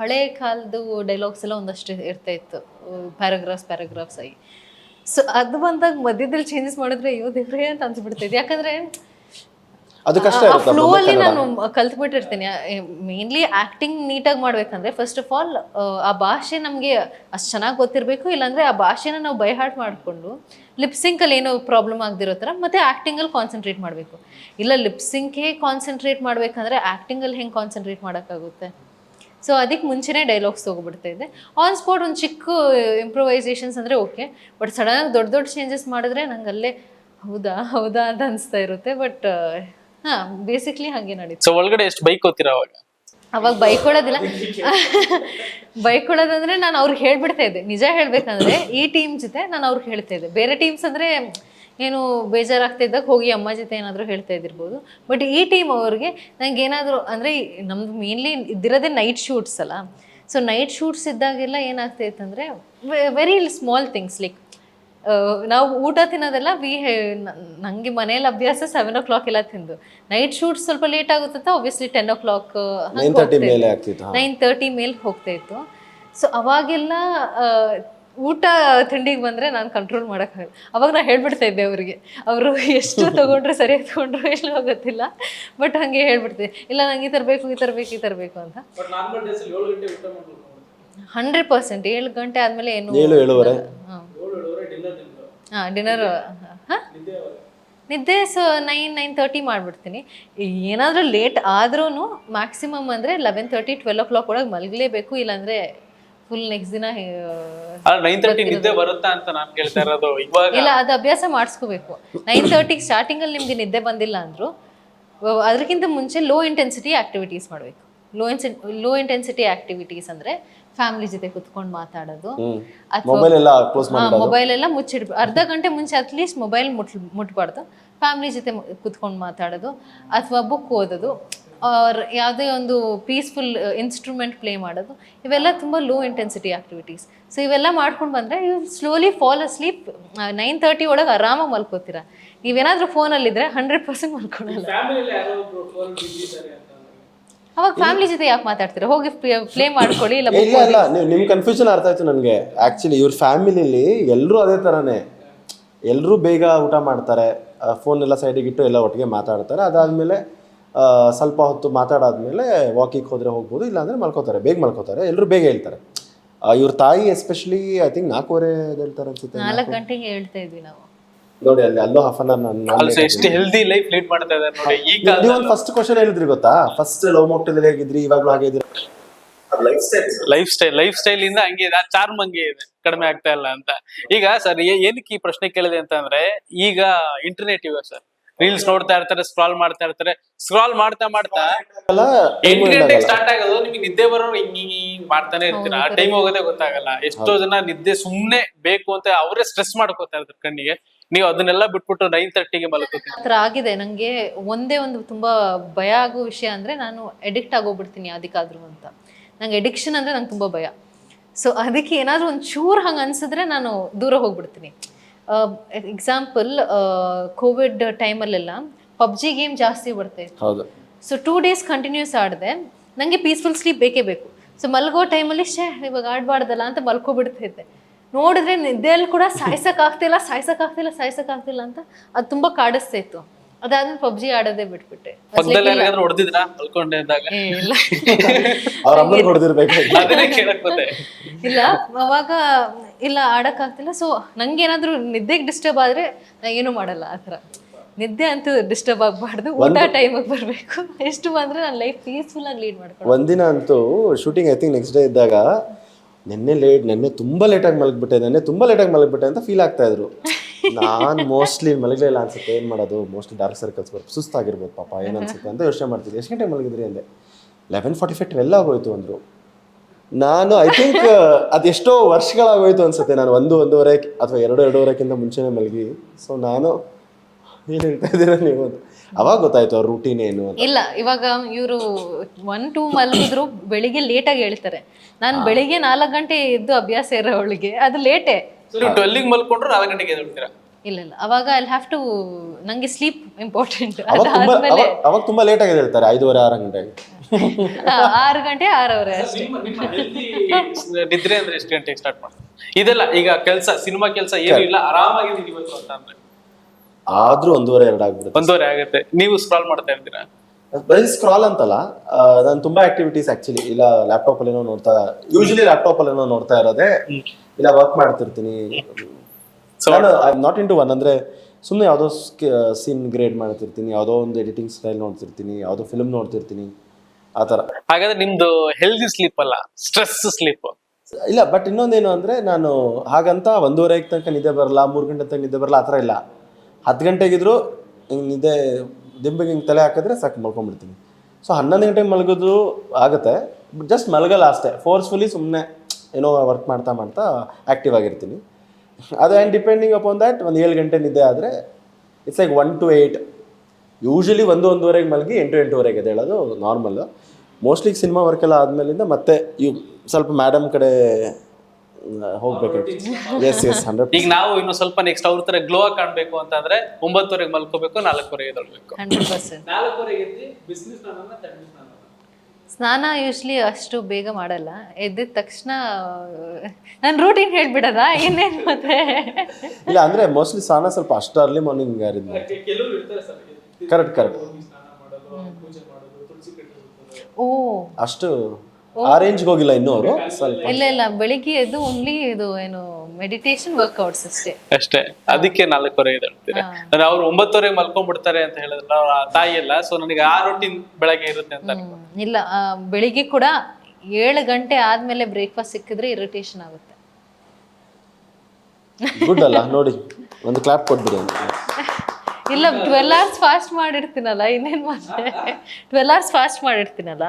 ಹಳೆ ಕಾಲದ ಡೈಲಾಗ್ಸ್ ಎಲ್ಲ ಒಂದಷ್ಟು ಇರ್ತಾ ಇತ್ತು ಪ್ಯಾರಾಗ್ರಾಫ್ಸ್ ಪ್ಯಾರಾಗ್ರಾಫ್ಸ್ ಆಗಿ. ಸೊ ಅದು ಬಂದಾಗ ಮಧ್ಯದಲ್ಲಿ ಚೇಂಜಸ್ ಮಾಡಿದ್ರೆ, ಅಯ್ಯೋ ದೇವ್ರೇ ಅಂತ ಅನ್ಸ್ಬಿಡ್ತೈತೆ ಯಾಕಂದ್ರೆ ಅದು ಕಷ್ಟ ಫ್ಲೋ ಅಲ್ಲಿ. ನಾನು ಕಲ್ತ್ಬಿಟ್ಟಿರ್ತೀನಿ. ಮೇನ್ಲಿ ಆಕ್ಟಿಂಗ್ ನೀಟಾಗಿ ಮಾಡ್ಬೇಕಂದ್ರೆ ಫಸ್ಟ್ ಆಫ್ ಆಲ್ ಆ ಭಾಷೆ ನಮಗೆ ಅಷ್ಟು ಚೆನ್ನಾಗಿ ಗೊತ್ತಿರಬೇಕು ಇಲ್ಲಾಂದ್ರೆ ಆ ಭಾಷೆನ ನಾವು ಬೈ ಹಾರ್ಟ್ ಮಾಡಿಕೊಂಡು ಲಿಪ್ಸಿಂಕಲ್ಲಿ ಏನೋ ಪ್ರಾಬ್ಲಮ್ ಆಗದಿರೋ ಥರ ಮತ್ತೆ ಆ್ಯಕ್ಟಿಂಗಲ್ಲಿ ಕಾನ್ಸಂಟ್ರೇಟ್ ಮಾಡಬೇಕು. ಇಲ್ಲ ಲಿಪ್ಸಿಂಕೇ ಕಾನ್ಸಂಟ್ರೇಟ್ ಮಾಡಬೇಕಂದ್ರೆ ಆ್ಯಕ್ಟಿಂಗಲ್ಲಿ ಹೆಂಗೆ ಕಾನ್ಸಂಟ್ರೇಟ್ ಮಾಡೋಕ್ಕಾಗುತ್ತೆ? ಸೊ ಅದಕ್ಕೆ ಮುಂಚೆನೇ ಡೈಲಾಗ್ಸ್ ತೊಗೊಬಿಡ್ತಾ ಇದೆ ಆನ್ ಸ್ಪಾಟ್ ಒಂದು ಚಿಕ್ಕ ಇಂಪ್ರೊವೈಸೇಷನ್ಸ್ ಅಂದರೆ ಓಕೆ ಬಟ್ ಸಡನ್ನಾಗಿ ದೊಡ್ಡ ದೊಡ್ಡ ಚೇಂಜಸ್ ಮಾಡಿದ್ರೆ ನಂಗೆ ಅಲ್ಲೇ ಹೌದಾ ಹೌದಾ ಅಂತ ಅನಿಸ್ತಾ ಇರುತ್ತೆ ಬಟ್ ಹಾಂ ಬೇಸಿಕ್ಲಿ ಹಾಗೆ ನಡೀತು. ಸೊ ಒಳಗಡೆ ಎಷ್ಟು ಬೈಕ್ ಹೋಗ್ತೀರಾ ಅವಾಗ? ಅವಾಗ ಬೈಕೊಳ್ಳೋದಿಲ್ಲ ಬೈಕೊಳ್ಳೋದಂದ್ರೆ ನಾನು ಅವ್ರಿಗೆ ಹೇಳ್ಬಿಡ್ತಾ ಇದ್ದೆ. ನಿಜ ಹೇಳ್ಬೇಕಂದ್ರೆ ಈ ಟೀಮ್ ಜೊತೆ ನಾನು ಅವ್ರಿಗೆ ಹೇಳ್ತಾ ಇದ್ದೆ. ಬೇರೆ ಟೀಮ್ಸ್ ಅಂದ್ರೆ ಏನು ಬೇಜಾರಾಗ್ತಾ ಇದ್ದಾಗ ಹೋಗಿ ಅಮ್ಮ ಜೊತೆ ಏನಾದರೂ ಹೇಳ್ತಾ ಇದ್ದಿರ್ಬೋದು. ಬಟ್ ಈ ಟೀಮ್ ಅವ್ರಿಗೆ ನನಗೆ ಏನಾದರೂ ಅಂದರೆ ನಮ್ದು ಮೇನ್ಲಿ ಇದ್ದಿರೋದೇ ನೈಟ್ ಶೂಟ್ಸ್ ಅಲ್ಲ. ಸೊ ನೈಟ್ ಶೂಟ್ಸ್ ಇದ್ದಾಗೆಲ್ಲ ಏನಾಗ್ತಾ ಇತ್ತಂದರೆ ವೆರಿ ಸ್ಮಾಲ್ ಥಿಂಗ್ಸ್ ಲೈಕ್ ನಾವು ಊಟ ತಿನ್ನೋದೆಲ್ಲ ವಿ ನನಗೆ ಮನೇಲಿ ಅಭ್ಯಾಸ ಸೆವೆನ್ ಓ ಕ್ಲಾಕ್ ಎಲ್ಲ ತಿಂದು. ನೈಟ್ ಶೂಟ್ ಸ್ವಲ್ಪ ಲೇಟ್ ಆಗುತ್ತೆ obviously ten o'clock nine thirty ಮೇಲೆ ಆಗ್ತಿತ್ತು ಹಾಂ. ನೈನ್ ತರ್ಟಿ ಮೇಲೆ ಹೋಗ್ತಾ ಇತ್ತು. ಸೊ ಅವಾಗೆಲ್ಲ ಊಟ ತಿಂಡಿಗೆ ಬಂದರೆ ನಾನು ಕಂಟ್ರೋಲ್ ಮಾಡೋಕ್ಕಾಗಲ್ಲ ಅವಾಗ ನಾನು ಹೇಳ್ಬಿಡ್ತಾ ಇದ್ದೆ ಅವರಿಗೆ. ಅವರು ಎಷ್ಟು ತೊಗೊಂಡ್ರೆ ಸರಿಯಾಗಿ ತೊಗೊಂಡ್ರು ಇಲ್ಲ ಗೊತ್ತಿಲ್ಲ. ಬಟ್ ಹಂಗೆ ಹೇಳ್ಬಿಡ್ತಿದ್ದೆ. ಇಲ್ಲ ನಂಗೆ ಈ ತರಬೇಕು ಈ ತರಬೇಕು ಈ ತರಬೇಕು ಅಂತ. ಹಂಡ್ರೆಡ್ ಪರ್ಸೆಂಟ್ ಏಳು ಗಂಟೆ ಆದಮೇಲೆ ಏನು ಹಾಂ. ಹಾಂ ಡಿನ್ನರ್ ಹಾಂ? ನಿದ್ದೆ ಸೊ ನೈನ್ ನೈನ್ ತರ್ಟಿ ಮಾಡಿಬಿಡ್ತೀನಿ. ಏನಾದರೂ ಲೇಟ್ ಆದ್ರೂ ಮ್ಯಾಕ್ಸಿಮಮ್ ಅಂದರೆ eleven thirty twelve o'clock ಒಳಗೆ ಮಲಗಲೇಬೇಕು ಇಲ್ಲಾಂದ್ರೆ ಫುಲ್ ನೆಕ್ಸ್ಟ್ ದಿನ ಅಲ್ಲ ನೈನ್ ತರ್ಟಿ ನಿದ್ದೆ ಬರುತ್ತಾ ಅಂತ ನಾನು ಕೇಳ್ತಾ ಇರೋದು. ಇಲ್ಲ ಅದು ಅಭ್ಯಾಸ ಮಾಡಿಸ್ಕೋಬೇಕು. ನೈನ್ ತರ್ಟಿಗೆ ಸ್ಟಾರ್ಟಿಂಗಲ್ಲಿ ನಿಮಗೆ ನಿದ್ದೆ ಬಂದಿಲ್ಲ ಅಂದರು ಅದಕ್ಕಿಂತ ಮುಂಚೆ ಲೋ ಇಂಟೆನ್ಸಿಟಿ ಆಕ್ಟಿವಿಟೀಸ್ ಮಾಡಬೇಕು. ಲೋ ಇನ್ಸಿ ಲೋ ಇಂಟೆನ್ಸಿಟಿ ಆಕ್ಟಿವಿಟೀಸ್ ಅಂದರೆ ಫ್ಯಾಮಿಲಿ ಜೊತೆ ಕುತ್ಕೊಂಡು ಮಾತಾಡೋದು. ಅಥವಾ ಮೊಬೈಲ್ ಎಲ್ಲ ಕ್ಲೋಸ್ ಮೊಬೈಲ್ ಎಲ್ಲ ಮುಚ್ಚಿಡ್ ಅರ್ಧ ಗಂಟೆ ಮುಂಚೆ ಅಟ್ಲೀಸ್ಟ್ ಮೊಬೈಲ್ ಮುಟ್ ಮುಟ್ಬಾರ್ದು. ಫ್ಯಾಮಿಲಿ ಜೊತೆ ಕುತ್ಕೊಂಡು ಮಾತಾಡೋದು. ಅಥವಾ ಬುಕ್ ಓದೋದು. ಆರ್ ಯಾವುದೇ ಒಂದು ಪೀಸ್ಫುಲ್ ಇನ್ಸ್ಟ್ರೂಮೆಂಟ್ ಪ್ಲೇ ಮಾಡೋದು. ಇವೆಲ್ಲ ತುಂಬ ಲೋ ಇಂಟೆನ್ಸಿಟಿ ಆಕ್ಟಿವಿಟೀಸ್ ಸೊ ಇವೆಲ್ಲ ಮಾಡ್ಕೊಂಡು ಬಂದರೆ you slowly fall sleep nine thirty ಒಳಗೆ ಆರಾಮಾಗಿ ಮಲ್ಕೋತೀರ. ನೀವೇನಾದರೂ ಫೋನಲ್ಲಿದ್ದರೆ ಹಂಡ್ರೆಡ್ ಪರ್ಸೆಂಟ್ ಮಲ್ಕೊಳಲ್ಲ. ಅವಾಗ ಫ್ಯಾಮಿಲಿ ಜೊತೆ ಯಾಕೆ ಮಾತಾಡ್ತೀರಾ? ಹೋಗಿ ಪ್ಲೇ ಮಾಡ್ಕೊಳ್ಳಿ ಇಲ್ಲ ಇಲ್ಲ ಇಲ್ಲ. ನೀವು ನಿಮ್ಮ ಕನ್ಫ್ಯೂಷನ್ ಅರ್ಥ ಆಯ್ತು ನನಗೆ. ಆ್ಯಕ್ಚುಲಿ ಇವ್ರ ಫ್ಯಾಮಿಲಿಲಿ ಎಲ್ಲರೂ ಅದೇ ಥರನೇ ಎಲ್ಲರೂ ಬೇಗ ಊಟ ಮಾಡ್ತಾರೆ. ಫೋನ್ ಎಲ್ಲ ಸೈಡಿಗೆ ಇಟ್ಟು ಎಲ್ಲ ಒಟ್ಟಿಗೆ ಮಾತಾಡ್ತಾರೆ. ಅದಾದಮೇಲೆ ಸ್ವಲ್ಪ ಹೊತ್ತು ಮಾತಾಡಾದ್ಮೇಲೆ ವಾಕಿಂಗ್ ಹೋದರೆ ಹೋಗ್ಬೋದು ಇಲ್ಲಾಂದರೆ ಮಲ್ಕೋತಾರೆ. ಬೇಗ ಮಲ್ಕೋತಾರೆ. ಎಲ್ಲರೂ ಬೇಗ ಹೇಳ್ತಾರೆ. ಇವ್ರ ತಾಯಿ ಎಸ್ಪೆಷಲಿ ಐ ಥಿಂಕ್ ನಾಲ್ಕೂವರೆ ಹೇಳ್ತಾರೆ ಅನ್ಸುತ್ತೆ. ನಾಲ್ಕು ಗಂಟೆಗೆ ಹೇಳ್ತಾ ಇದ್ವಿ ನಾವು. ನೋಡಿ ಅಲ್ಲಿ ಅಲ್ಲೂ ಹಾಫ್ ಅನ್ ಅವರ್ ಎಷ್ಟು ಹೆಲ್ದಿ ಲೈಫ್ ಲೀಡ್ ಮಾಡ್ತಾ ಇದ್ದಾರೆ ನೋಡಿ ಈ ನೀವು ಕಾಲದಲ್ಲಿ. ಒಂದು ಫಸ್ಟ್ ಕ್ವಶನ್ ಹೇಳಿದ್ರಿ ಗೊತ್ತಾ? ಫಸ್ಟ್ ಲವ್ ಮೊಕ್ಟದಲ್ಲಿ ಹೇಗಿದ್ರಿ ಇವಾಗಲೂ ಹಾಗೆ ಇದ್ರಿ ಲೈಫ್ ಸ್ಟೈಲ್ ಲೈಫ್ ಸ್ಟೈಲ್ ಇಂದ ಹಂಗೆ ಇದೆ ಚಾರ್ಮ್ ಹಂಗೆ ಇದೆ ಕಡಿಮೆ ಆಗ್ತಾ ಇಲ್ಲ ಅಂತ. ಈಗ ಸರ್ ಏನಕ್ಕೆ ಈ ಪ್ರಶ್ನೆ ಕೇಳಿದೆ ಅಂತಂದ್ರೆ ಈಗ ಇಂಟರ್ನೆಟ್ ಯುಗ ಸರ್ ರೀಲ್ಸ್ ನೋಡ್ತಾ ಇರ್ತಾರೆ ಸ್ಕ್ರಾಲ್ ಮಾಡ್ತಾ ಇರ್ತಾರೆ. ಸ್ಕ್ರಾಲ್ ಮಾಡ್ತಾ ಮಾಡ್ತಾ ಎಂಟು ಗಂಟೆಗೆ ಸ್ಟಾರ್ಟ್ ಆಗೋದು ನಿಮ್ಗೆ ನಿದ್ದೆ ಬರೋ ಹಿಂಗ್ ಹಿಂಗ್ ಹಿಂಗ್ ಮಾಡ್ತಾನೆ ಇರ್ತೀರ. ಆ ಟೈಮ್ ಹೋಗೋದೇ ಗೊತ್ತಾಗಲ್ಲ. ಎಷ್ಟೋ ಜನ ನಿದ್ದೆ ಸುಮ್ನೆ ಬೇಕು ಅಂತ ಅವರೇ ಸ್ಟ್ರೆಸ್ ಮಾಡ್ಕೋತಾ ಇರ್ತಾರೆ ಕಣ್ಣಿಗೆ. ನೀವು ಅದನ್ನೆಲ್ಲ ಬಿಟ್ಬಿಟ್ಟು ನೈನ್ ತರ್ಟಿಗೆ ಮಲ್ಕೋತೀನಿ ಆ ಥರ ಆಗಿದೆ. ನಂಗೆ ಒಂದೇ ಒಂದು ತುಂಬಾ ಭಯ ಆಗೋ ವಿಷಯ ಅಂದ್ರೆ ನಾನು ಎಡಿಕ್ಟ್ ಆಗೋಗ್ಬಿಡ್ತೀನಿ ಅದಕ್ಕಾದ್ರೂ ಅಂತ. ನಂಗೆ ಎಡಿಕ್ಷನ್ ಅಂದ್ರೆ ನಂಗೆ ತುಂಬಾ ಭಯ. ಸೊ ಅದಕ್ಕೆ ಏನಾದರೂ ಒಂದು ಚೂರ್ ಹಂಗ ಅನ್ಸಿದ್ರೆ ನಾನು ದೂರ ಹೋಗ್ಬಿಡ್ತೀನಿ. ಎಕ್ಸಾಂಪಲ್ ಕೋವಿಡ್ ಟೈಮಲ್ಲೆಲ್ಲ ಪಬ್ಜಿ ಗೇಮ್ ಜಾಸ್ತಿ ಬರ್ತಾ ಇತ್ತು. ಸೊ ಟೂ ಡೇಸ್ ಕಂಟಿನ್ಯೂಸ್ ಆಡಿದೆ. ನನಗೆ ಪೀಸ್ಫುಲ್ ಸ್ಲೀಪ್ ಬೇಕೇ ಬೇಕು. ಸೊ ಮಲ್ಗೋ ಟೈಮಲ್ಲಿ ಶೇ ಇವಾಗ ಆಡಬಾರ್ದಲ್ಲ ಅಂತ ಮಲ್ಕೊಬಿಡ್ತಿದ್ದೆ. ನೋಡಿದ್ರೆ ನಿದ್ದೆಯಲ್ಲಿ ಕೂಡ ಸಾಯ್ಸಕ್ಕಾಗ್ತಿಲ್ಲ ಸಾಯ್ಸಕ್ಕಾಗ್ತಿಲ್ಲ ಸಾಯ್ಸಕ್ಕಾಗ್ತಿಲ್ಲ ಅಂತ ಅದು ತುಂಬ ಕಾಡಿಸ್ತಾ ಇತ್ತು. ಅದಾದ್ಮೇಲೆ ಪಬ್ಜಿ ಆಡೋದೇ ಬಿಟ್ಬಿಟ್ಟೆ. ಪಕ್ಕದಲ್ಲಿ ಯಾರಿಗಾದ್ರೂ ಹೊಡೆದಿದ್ರಾ? ಮಲ್ಕೊಂಡೆ ಇದ್ದಾಗ? ಏ, ಇಲ್ಲ. ಅವ್ರ ಅಮ್ಮನಿಗೆ ಹೊಡೆದಿರ್ಬೇಕು. ಅದನ್ನೇ ಕೇಳಕ್ ಬಂದೆ. ಇಲ್ಲ ಅವಾಗ ಇಲ್ಲ ಆಡಕ್ಕಾಗ್ತಿಲ್ಲ. ಸೊ ನಂಗೆ ಏನಾದ್ರು ನಿದ್ದೆಗೆ ಡಿಸ್ಟರ್ಬ್ ಆದ್ರೆ ನಾ ಏನು ಮಾಡಲ್ಲ ಆ ಥರ. ನಿದ್ದೆ ಅಂತೂ ಡಿಸ್ಟರ್ಬ್ ಆಗಬಾರ್ದು. ಊಟ ಟೈಮಿಗೆ ಬರಬೇಕು. ಎಷ್ಟು ಬಂದ್ರೆ ನನ್ನ ಲೈಫ್ ಪೀಸ್ಫುಲ್ ಆಗಿ ಲೀಡ್ ಮಾಡ್ಕೊಂಡು ಒಂದಿನ ಅಂತೂ shooting I think next day ಇದ್ದಾಗ ನಿನ್ನೆ ಲೇಟ್ ನಿನ್ನೆ ತುಂಬ ಲೇಟಾಗಿ ಮಲಗ್ಬಿಟ್ಟೆ ನೆನ್ನೆ ತುಂಬ ಲೇಟಾಗಿ ಮಲಗಿಬಿಟ್ಟೆ ಅಂತ ಫೀಲ್ ಆಗ್ತಾ ಇದ್ರು. ನಾನು ಮೋಸ್ಟ್ಲಿ ಮಲಗಲಿಲ್ಲ ಅನ್ಸುತ್ತೆ. ಏನು ಮಾಡೋದು? ಮೋಸ್ಟ್ಲಿ ಡಾರ್ಕ್ ಸರ್ಕಲ್ಸ್ ಬರ್ ಸುಸ್ತಾಗಿರ್ಬೋದು ಪಾಪ. ಏನು ಅನ್ಸುತ್ತೆ ಅಂತ ಯೋಚನೆ ಮಾಡ್ತಿದ್ದೆ. ಎಷ್ಟು ಗಂಟೆ ಮಲಗಿದ್ರಿ ಅಂದೆ? ಲೆವೆನ್ ಫಾರ್ಟಿ ಫೈವ್ ಟ್ವೆಲ್ ಆಗೋಯ್ತು ಅಂದರು. ನಾನು ಐ ಥಿಂಕ್ ಅದೆಷ್ಟೋ ವರ್ಷಗಳಾಗೋಯ್ತು ಅನ್ಸುತ್ತೆ. ನಾನು ಒಂದು ಒಂದೂವರೆ ಅಥವಾ ಎರಡು ಎರಡೂವರೆಕ್ಕಿಂತ ಮುಂಚೆನೇ ಮಲಗಿ. ಸೊ ನಾನು ಏನು ಹೇಳ್ತಾ ಇದ್ದೀರಾ ನೀವು ಅಂತ. ಅವಾಗ ಗೊತ್ತಾಯ್ತು ಅವ್ರ ರೂಟೀನ್ ಏನು ಅಂತ. ಇಲ್ಲ ಇವಾಗ ಇವರು ಒನ್ ಟೂ ಮಲಗಿದ್ರು ಬೆಳಿಗ್ಗೆ ಲೇಟಾಗಿ ಹೇಳ್ತಾರೆ ನಾನು ಬೆಳಿಗ್ಗೆ ನಾಲ್ಕು ಗಂಟೆ ಎದ್ದು ಅಭ್ಯಾಸ ಇರೋ ಅವಳಿಗೆ ಅದು ಲೇಟೇ ನೀವು ಟ್ವೆಲ್ಗೆ ಮಲ್ಕೊಂಡ್ರು ನಾಲ್ಕು ಗಂಟೆಗೆ ಎದ್ಬಿಡ್ತೀರಾ? ಇಲ್ಲ ಇಲ್ಲ. ಅವಾಗ ಐ ಹ್ಯಾವ್ ಟು ನಂಗೆ ಸ್ಲೀಪ್ ಇಂಪಾರ್ಟೆಂಟ್ ಅವಾಗ ತುಂಬಾ ಅವಾಗ- ಅವಾಗ ತುಂಬಾ ಲೇಟ್ ಆಗಿದೆ ಹೇಳ್ತಾರೆ ಐದೂವರೆ ಆರು ಗಂಟೆಗೆ ಆರು ಗಂಟೆ ಆರೂವರೆ ಅಷ್ಟೇ. ನಿದ್ರೆ ಅಂದ್ರೆ ಎಷ್ಟು ಗಂಟೆಗೆ ಸ್ಟಾರ್ಟ್ ಮಾಡ್ತೀವಿ ಇದೆಲ್ಲ ಈಗ ಕೆಲಸ ಸಿನಿಮಾ ಕೆಲಸ ಏನು ಇಲ್ಲ ಆರಾಮಾಗಿ ಇವತ್ತು ಅಂತ ಅಂದ್ರೆ ಆದ್ರೂ ಒಂದೂವರೆ ಎರಡು ಆಗ್ಬಿಡುತ್ತೆ ಒಂದೂವರೆ ಆಗುತ್ತೆ. ನೀವು ಸ್ಕ್ರಾಲ್ ಮಾಡ್ತಾ ಇರ್ತೀರಾ? ಬರೀ ಸ್ಕ್ರಾಲ್ ಅಂತಲ್ಲ ನಾನು ತುಂಬಾ ಆಕ್ಟಿವಿಟೀಸ್ ಆಕ್ಚುಲಿ ಇಲ್ಲ ಲ್ಯಾಪ್ಟಾಪ್ ಅಲ್ಲಿ ನೋಡ್ತಾ ಯೂಶಲಿ ಲ್ಯಾಪ್ಟಾಪ್ ಅಲ್ಲಿ ನೋಡ್ತಾ ಇರೋದೇ ಇಲ್ಲ ವರ್ಕ್ ಮಾಡ್ತಿರ್ತೀನಿ. ನಾನು I not into one ಅಂದ್ರೆ ಸುಮ್ಮನೆ ಯಾವುದೋ ಸೀನ್ ಗ್ರೇಡ್ ಮಾಡ್ತಿರ್ತೀನಿ ಯಾವುದೋ ಒಂದು ಎಡಿಟಿಂಗ್ ಸ್ಟೈಲ್ ನೋಡ್ತಿರ್ತೀನಿ ಯಾವುದೋ ಫಿಲ್ಮ್ ನೋಡ್ತಿರ್ತೀನಿ ಆ ಥರ. ಹಾಗಾದ್ರೆ ನಿಮ್ದು ಹೆಲ್ದಿ ಸ್ಲೀಪ್ ಅಲ್ಲ ಸ್ಟ್ರೆಸ್ ಸ್ಲೀಪ್ ಇಲ್ಲ ಬಟ್ ಇನ್ನೊಂದೇನು ಅಂದ್ರೆ ನಾನು ಹಾಗಂತ ಒಂದೂವರೆಗೆ ತನಕ ನಿದ್ದೆ ಬರಲ್ಲ ಮೂರು ಗಂಟೆ ತನಕ ನಿದ್ದೆ ಬರಲ್ಲ ಆ ಥರ ಇಲ್ಲ. ಹತ್ತು ಗಂಟೆಗಿದ್ರು ನಿದ್ದೆ ದಿಂಬಿಗೆ ಹಿಂಗೆ ತಲೆ ಹಾಕಿದ್ರೆ ಸಾಕು ಮಲ್ಕೊಂಡ್ಬಿಡ್ತೀನಿ ಸೊ ಹನ್ನೊಂದು ಗಂಟೆಗೆ ಮಲಗೋದು ಆಗುತ್ತೆ ಜಸ್ಟ್ ಮಲಗಲ್ಲ ಅಷ್ಟೇ. ಫೋರ್ಸ್ಫುಲಿ ಸುಮ್ಮನೆ ಏನೋ ವರ್ಕ್ ಮಾಡ್ತಾ ಮಾಡ್ತಾ ಆ್ಯಕ್ಟಿವ್ ಆಗಿರ್ತೀನಿ. ಅದು ಆ್ಯಂಡ್ ಡಿಪೆಂಡಿಂಗ್ ಅಪಾನ್ ದ್ಯಾಟ್ ಒಂದು ಏಳು ಗಂಟೆ ನಿದ್ದೆ ಆದರೆ it's like one two eight usually ಒಂದು ಒಂದೂವರೆಗೆ ಮಲಗಿ ಎಂಟು ಎಂಟೂವರೆಗೆ ಹೇಳೋದು ನಾರ್ಮಲ್ ಮೋಸ್ಟ್ಲಿ ಸಿನಿಮಾ ವರ್ಕೆಲ್ಲ ಆದಮೇಲಿಂದ ಮತ್ತೆ, ಇವು ಸ್ವಲ್ಪ ಮ್ಯಾಡಮ್ ಕಡೆ ಹೋಗ್ಬೇಕು. ಎಸ್ ಎಸ್ ಹಂಡ್ರೆಡ್ ಈಗ ನಾವು ಇನ್ನು ಸ್ವಲ್ಪ ನೆಕ್ಸ್ಟ್ ಅವ್ರ ತರ ಗ್ಲೋ ಆಗಿ ಕಾಣ್ಬೇಕು ಅಂತಂದ್ರೆ ಒಂಬತ್ತುವರೆಗೆ ಮಲ್ಕೋಬೇಕು ನಾಲ್ಕುವರೆಗೆ ಎದ್ದೇಳ್ಬೇಕು. ಹಂಡ್ರೆಡ್ ಪರ್ಸೆಂಟ್ ನಾಲ್ಕುವರೆಗೆ ಎದ್ದು ಬಿಸಿನೆಸ್ ತಣ್ಣೀರ್ ಸ್ನಾನ ಸ್ನಾನ ಯೂಶ್ಲಿ ಅಷ್ಟು ಬೇಗ ಮಾಡಲ್ಲ. ಎದ್ದಿದ ತಕ್ಷಣ ನನ್ನ ರೂಟೀನ್ ಹೇಳ್ಬಿಡದ? ಇನ್ನೇನು ಮತ್ತೆ? ಇಲ್ಲ ಅಂದ್ರೆ ಮೋಸ್ಟ್ಲಿ ಸ್ನಾನ ಸ್ವಲ್ಪ ಅಷ್ಟು ಅರ್ಲಿ ಮಾರ್ನಿಂಗ್ ಯಾರಿದ್ದು ಕೆಲವರು ಇರ್ತಾರೆ ಸರ್ ಕರೆಕ್ಟ್ ಕರೆಕ್ಟ್ ಸ್ನಾನ ಮಾಡೋದು ಪೂಜೆ ಮಾಡೋದು ತುಳಸಿ ಕಟ್ಟೋದು ಓ. ಅಷ್ಟು ಆ ರೇಂಜ್ಗೆ ಹೋಗಿಲ್ಲ ಇನ್ನೂ ಅವರು? ಸ್ವಲ್ಪ. ಇಲ್ಲ ಇಲ್ಲ. ಬೆಳಿಗ್ಗೆ ಎದ್ದು ಓನ್ಲಿ ಇದು ಏನು ಮೆಡಿಟೇಷನ್ ವರ್ಕೌಟ್ಸ್ ಅಷ್ಟೇ. ಅಷ್ಟೇ. ಅದಕ್ಕೆ ನಾಲ್ಕುವರೆ ಎದ್ದೇಳ್ತೀರಾ. ಅಂದ್ರೆ ಅವ್ರು ಒಂಬತ್ತುವರೆ ಮಲ್ಕೊಂಡ್ಬಿಡ್ತಾರೆ ಅಂತ ಹೇಳಿದ್ರೆ. ಅವ್ರ ತಾಯಿ ಎಲ್ಲ ಸೊ ನನಗೆ ಆ ರೊಟೀನ್ ಬೆಳಗ್ಗೆ ಇರುತ್ತೆ ಅಂತ. ಇಲ್ಲ ಆ, ಬೆಳಿಗ್ಗೆ ಕೂಡ ಏಳು ಗಂಟೆ ಆದ್ಮೇಲೆ ಬ್ರೇಕ್ಫಾಸ್ಟ್ ಸಿಕ್ಕಿದ್ರೆ ಇರಿಟೇಷನ್ ಆಗುತ್ತೆ. ಗುಡ್ ಅಲ್ಲ ನೋಡಿ. ಒಂದು ಕ್ಲಾಪ್ ಕೊಟ್ಬಿಡಿ ಅಂತ. ಇಲ್ಲ ಟ್ವೆಲ್ ಅವರ್ಸ್ ಫಾಸ್ಟ್ ಮಾಡಿರ್ತೀನಲ್ಲ ಇನ್ನೇನ್ ಮಾಡ್ತೆ ಟ್ವೆಲ್ ಅವರ್ಸ್ ಫಾಸ್ಟ್ ಮಾಡಿರ್ತೀನಲ್ಲ.